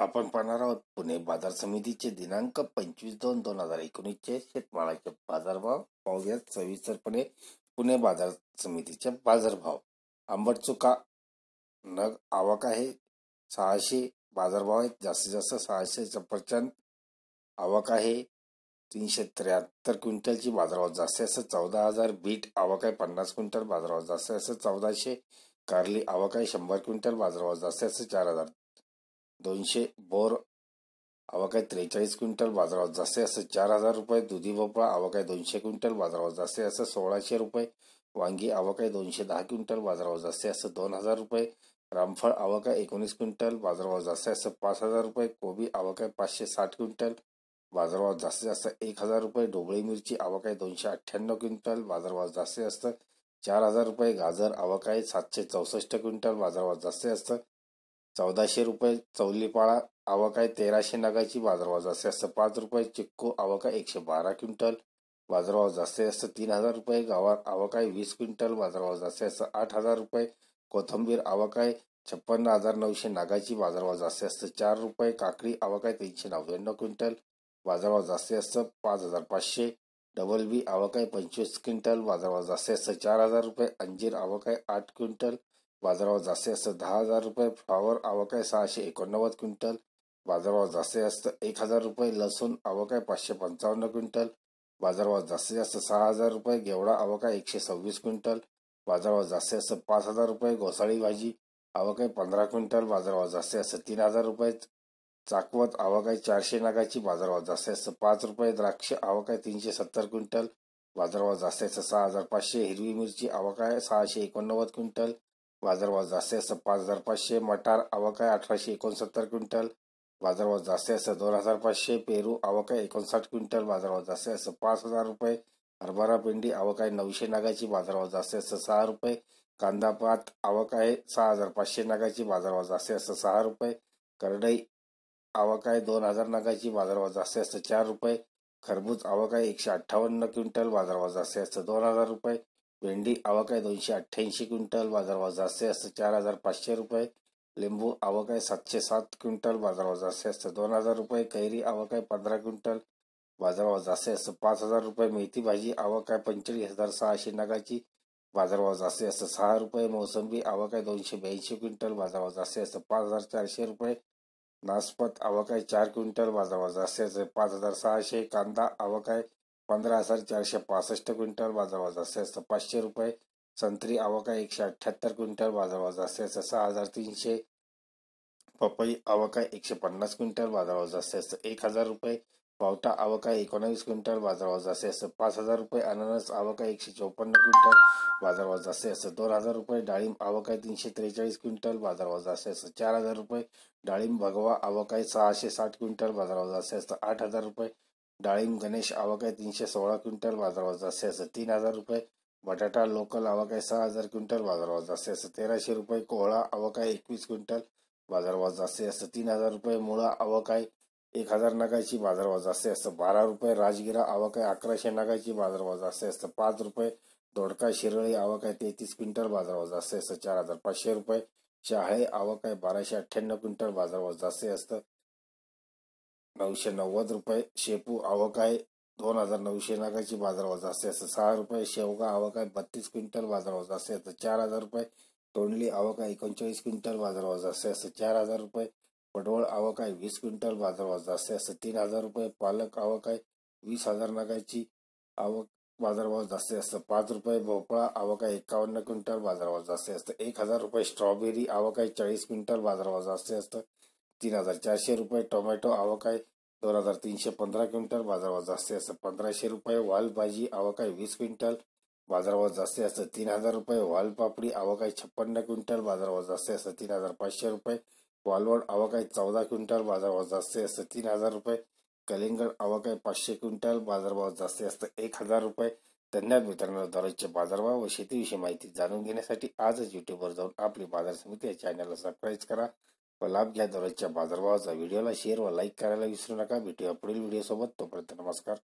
आपण पाहणार आहोत पुणे बाजार समितीचे दिनांक पंचवीस दोन दोन हजार एकोणीसचे शेतमालाचे बाजारभाव. पाहूयात सविस्तरपणे पुणे बाजार समितीचे बाजारभाव. आंबट चुका नग आवक आहे. सहाशे बाजारभाव आहेत. जास्तीत जास्त सहाशे सफरचंद आवक आहे. तीनशे त्र्याहत्तर क्विंटलची बाजारभाव जास्तीत जास्त चौदा हजार. बीट आवक आहे. पन्नास क्विंटल बाजारभाव जास्तीत जास्त चौदाशे. कारली आवक आहे. शंभर क्विंटल बाजारभाव जास्तीत जास्त चार हजार. दोनशे बोर आवाकाय त्रेचाळीस क्विंटल बाजारावर जास्तीत जास्त चार हजार रुपये दुधी भोपळा आवक दोनशे क्विंटल बाजारावर जास्तीत जास्त सोळाशे रुपये वांगी आवाकाय दोनशे दहा क्विंटल बाजारावर जास्तीत जास्त दोन हजार रुपये रामफळ आवाकाय एकोणीस क्विंटल बाजारावर जास्तीत जास्त पाच हजार रुपये कोबी आवाकाय पाचशे साठ क्विंटल बाजारभाव जास्तीत जास्त एक हजार रुपये ढोबळी मिरची आवाकाय दोनशे अठ्ठ्याण्णव क्विंटल बाजारभाव जास्तीत जास्त चार हजार रुपये गाजर आवाकाय सातशे चौसष्ट क्विंटल बाजारभाव जास्तीत जास्त चौदाशे रुपये चौलीपाळा आवक आहे तेराशे नगाची बाजारभाव जास्तीत जास्त पाच रुपये चिक्कू आवक आहे एकशे बारा क्विंटल बाजारभाव जास्तीत जास्त तीन हजार रुपये गावात आवक आहे वीस क्विंटल बाजारभाव जास्तीत जास्त आठ हजार रुपये कोथंबीर आवक आहे छप्पन्न हजार नऊशे नागाची बाजारभाव जास्तीत जास्त चार रुपये काकडी आवक आहे तीनशे नव्याण्णव क्विंटल बाजारभाव जास्तीत जास्त पाच हजार पाचशे डबल बी आवक आहे पंचवीस क्विंटल बाजारभाव जास्तीत जास्त चार हजार रुपये अंजीर आवक आहे आठ क्विंटल बाजारावर जास्तीत जास्त दहा हजार रुपये फ्लॉवर आवक आहे सहाशे एकोणनव्वद क्विंटल. बाजारावर जास्तीत जास्त एक हजार रुपये लसूण आवक आहे पाचशे पंचावन्न क्विंटल. बाजारावर जास्तीत जास्त सहा हजार रुपये घेवडा आवक आहे एकशे सव्वीस क्विंटल. बाजारावर जास्तीत जास्त पाच हजार रुपये घोसाळी भाजी आवक आहे पंधरा क्विंटल. बाजारावर जास्तीत जास्त तीन हजार रुपये चाकवत आवक आहे चारशे नागाची. बाजारावर जास्तीत जास्त पाच रुपये द्राक्ष आवक आहे तीनशे सत्तर क्विंटल. बाजारावर जास्तीत जास्त सहा हजार पाचशे हिरवी मिरची आवक आहे सहाशे एकोणनव्वद क्विंटल. बाजारभाव जास्तीत असं पाच हजार पाचशे मटार आवक आहे अठराशे एकोणसत्तर क्विंटल. बाजारभाव जास्तीत असं दोन हजार पाचशे पेरू आवक आहे एकोणसाठ क्विंटल. बाजारभाव जास्तीत असं पाच हजार रुपये. हरभरा पिंडी आवक आहे नऊशे नागाची. बाजारभाव जास्तीत असं सहा रुपये. कांदा पात आवक आहे सहा हजार पाचशे नागाची. बाजारभाव जास्तीत असं सहा रुपये. करडई आवक आहे दोन हजार नागाची. बाजारभाव जास्तीत असं चार रुपये. खरबूज आवक आहे एकशे अठ्ठावन्न क्विंटल. बाजारभाव जास्तीत असं दोन हजार रुपये. भेंडी आवक आहे दोनशे अठ्ठ्याऐंशी क्विंटल बाजारभाव जास्तीत जास्त चार हजार पाचशे रुपये. लिंबू आवक आहे सातशे सात क्विंटल बाजारभाव जास्तीत जास्त दोन हजार रुपये. कैरी आवक आहे पंधरा क्विंटल बाजारभाव जास्तीत जास्त पाच हजार रुपये. मेथी भाजी आवक आहे पंचेचाळीस हजार सहाशे नगाची बाजारभाव जास्तीत जास्त सहा रुपये. मोसंबी आवक आहे दोनशे ब्याऐंशी क्विंटल बाजारभाव जास्तीत जास्त पाच हजार चारशे रुपये. नासपत आवक आहे चार क्विंटल बाजारभाव जास्तीत जास्त पाच हजार सहाशे. कांदा आवक आहे पंधरा हजार चारशे पासष्ट क्विंटल बाजारभाव जास्तीत पाचशे रुपये. संत्री आवक आहे एकशे अठ्ठ्याहत्तर क्विंटल बाजारभाव जास्तीत सहा हजार तीनशे. पपई आवक आहे एकशे पन्नास क्विंटल बाजारभाव जास्तीत एक हजार रुपये. पावटा आवका एकोणावीस क्विंटल बाजारभाव जास्तीत पाच हजार रुपये. अननस आवका एकशे चौपन्न क्विंटल बाजारभाव जास्तीत दोन हजार रुपये. डाळिंब आवक आहे तीनशे त्रेचाळीस क्विंटल बाजारभाव जास्तीत चार हजार रुपये. डाळिंब भगवा आवक आहे सहाशे साठ क्विंटल बाजारभाव जास्तीत आठ हजार रुपये. डाळिंब गणेश आवक आहे तीनशे सोळा क्विंटल बाजारभाव जास्तीत जास्त तीन हजार रुपये. बटाटा लोकल आवक आहे सहा हजार क्विंटल बाजारभाव जास्तीत जास्त तेराशे रुपये. कोहळा आवक आहे एकवीस क्विंटल बाजारभाव जास्तीत जास्त तीन हजार रुपये. मुळा आवक आहे एक हजार नगाची बाजारभाव जास्तीत जास्त बारा रुपये. राजगिरा आवक आहे अकराशे नगाची बाजारभाव जास्तीत जास्त पाच रुपये. दोडका शिरळी आवक आहे तेहतीस क्विंटल बाजारभाव जास्तीत जास्त चार हजार पाचशे रुपये. शहाळे आवक आहे बाराशे अठ्ठ्याण्णव क्विंटल बाजारभाव जास्तीत जास्त नऊशे नव्वद रुपये शेपू आवक आहे दोन हजार नऊशे नागाची बाजारभाव असते असं सहा रुपये शेवगा आवक आहे बत्तीस क्विंटल बाजारभाव असते असं चार हजार रुपये तोंडली आवक आहे एकोणचाळीस क्विंटल बाजारभाव असते असं चार हजार रुपये पडवळ आवक आहे वीस क्विंटल बाजारभाव असते असं तीन हजार रुपये पालक आवक आहे वीस हजार नागाची आवक बाजारभाव जास्तीत असतं पाच रुपये भोपळा आवक आहे एकावन्न क्विंटल बाजारभाव जास्तीत असतं एक हजार रुपये स्ट्रॉबेरी आवक आहे चाळीस क्विंटल बाजारभाव जास्तीत असतं तीन हजार चारशे रुपये टोमॅटो आवक आहे दोन हजार तीनशे पंधरा क्विंटल बाजारभाव जास्ती असं पंधराशे रुपये वाल भाजी आवक आहे वीस क्विंटल बाजारभाव जास्ती असतं तीन हजार रुपये वालपापडी आवक आहे छप्पन्न क्विंटल बाजारभाव जास्ती असतं तीन हजार पाचशे रुपये वालवड आवक आहे चौदा क्विंटल बाजारभाव जास्ती असतं तीन हजार रुपये कलिंगड आवक आहे पाचशे क्विंटल बाजारभाव जास्ती असतं एक हजार रुपये. धन्यवाद मित्रांनो दररोजचे बाजारभाव व शेतीविषयी माहिती जाणून घेण्यासाठी आजच युट्यूबवर जाऊन आपली बाजार समिती या चॅनलला सबस्क्राईब करा. व लाभ घ्या दररोजच्या बाजारभावाचा व्हिडिओला शेअर व लाईक करायला विसरू नका. भेटूया पुढील व्हिडिओ सोबत तोपर्यंत नमस्कार.